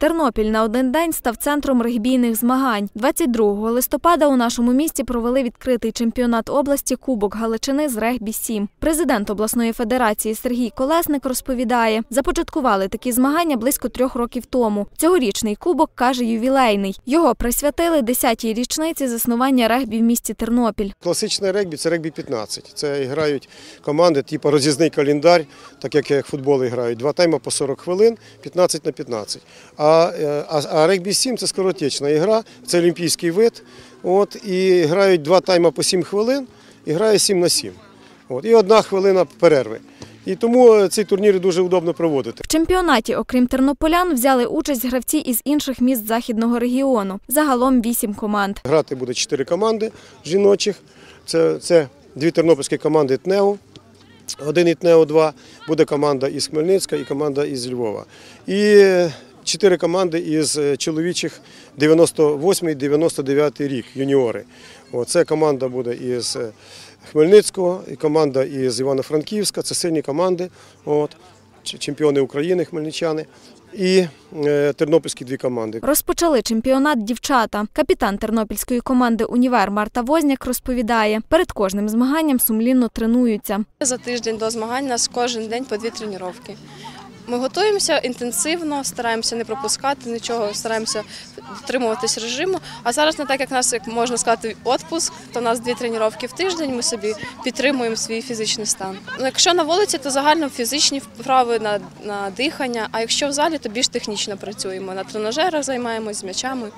Тернопіль на один день став центром регбійних змагань. 22 листопада у нашому місті провели відкритий чемпіонат області Кубок Галичини з регбі 7 Президент обласної федерації Сергій Колесник розповідає, започаткували такі змагання близько трьох років тому. Цьогорічний кубок каже ювілейний. Його присвятили 10-й річниці заснування регбі в місті Тернопіль. Класичне регбі це регбі 15. Це грають команди, типу роз'їзний календар, так як як футбол грають. Два тайми по 40 хвилин, 15 на 15. А, е, а, а регбі 7 це скоротечна ігра, це олімпійський вид. От, і грають два тайми по 7 хвилин і грає 7 на 7. От, і одна хвилина перерви. І тому е, цей турнір дуже удобно проводити. В чемпіонаті, окрім тернополян, взяли участь гравці із інших міст західного регіону. Загалом вісім команд. Грати буде чотири команди жіночих. Це, це дві тернопільські команди ТНЕО. Один і ТНЕО 2 буде команда із Хмельницька і команда із Львова. І чотири команди із е, чоловічих 98-99 рік, юніори. О, Це команда буде із е, Хмельницького, і команда із Івано-Франківська. Це сильні команди, от, чемпіони України, хмельничани. І е, тернопільські дві команди. Розпочали чемпіонат дівчата. Капітан тернопільської команди Універ Марта Возняк розповідає, перед кожним змаганням сумлінно тренуються. За тиждень до змагань у нас кожен день по дві тренування. Ми готуємося інтенсивно, стараємося не пропускати нічого, стараємося дотримуватись режиму. А зараз не так, як нас, як можна сказати, відпуск, то у нас дві тренування в тиждень. Ми собі підтримуємо свій фізичний стан. Ну, Якщо на вулиці, то загально фізичні вправи на, на дихання. А якщо в залі, то більш технічно працюємо. На тренажерах займаємось з м'ячами.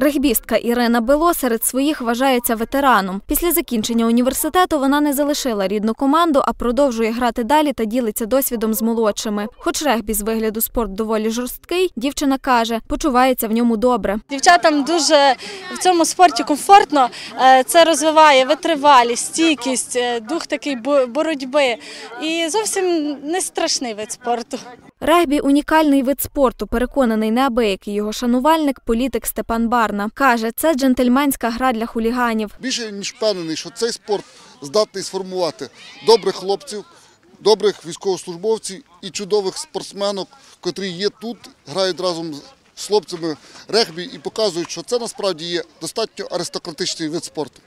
Регбістка Ірина Бело серед своїх вважається ветераном. Після закінчення університету вона не залишила рідну команду, а продовжує грати далі та ділиться досвідом з молодшими. Хоч регбі з вигляду спорт доволі жорсткий, дівчина каже, почувається в ньому добре. Дівчатам дуже в цьому спорті комфортно. Е, Це розвиває витривалість, стійкість, е, дух такий бо- боротьби. І зовсім не страшний вид спорту. Регбі унікальний вид спорту, переконаний неабиякий його шанувальник, політик Степан Барна. Каже, це джентльменська гра для хуліганів. більше ніж впевнений, що цей спорт здатний сформувати добрих хлопців, добрих військовослужбовців і чудових спортсменок, котрі є тут, грають разом з хлопцями регбі і показують, що це насправді є достатньо аристократичний вид спорту.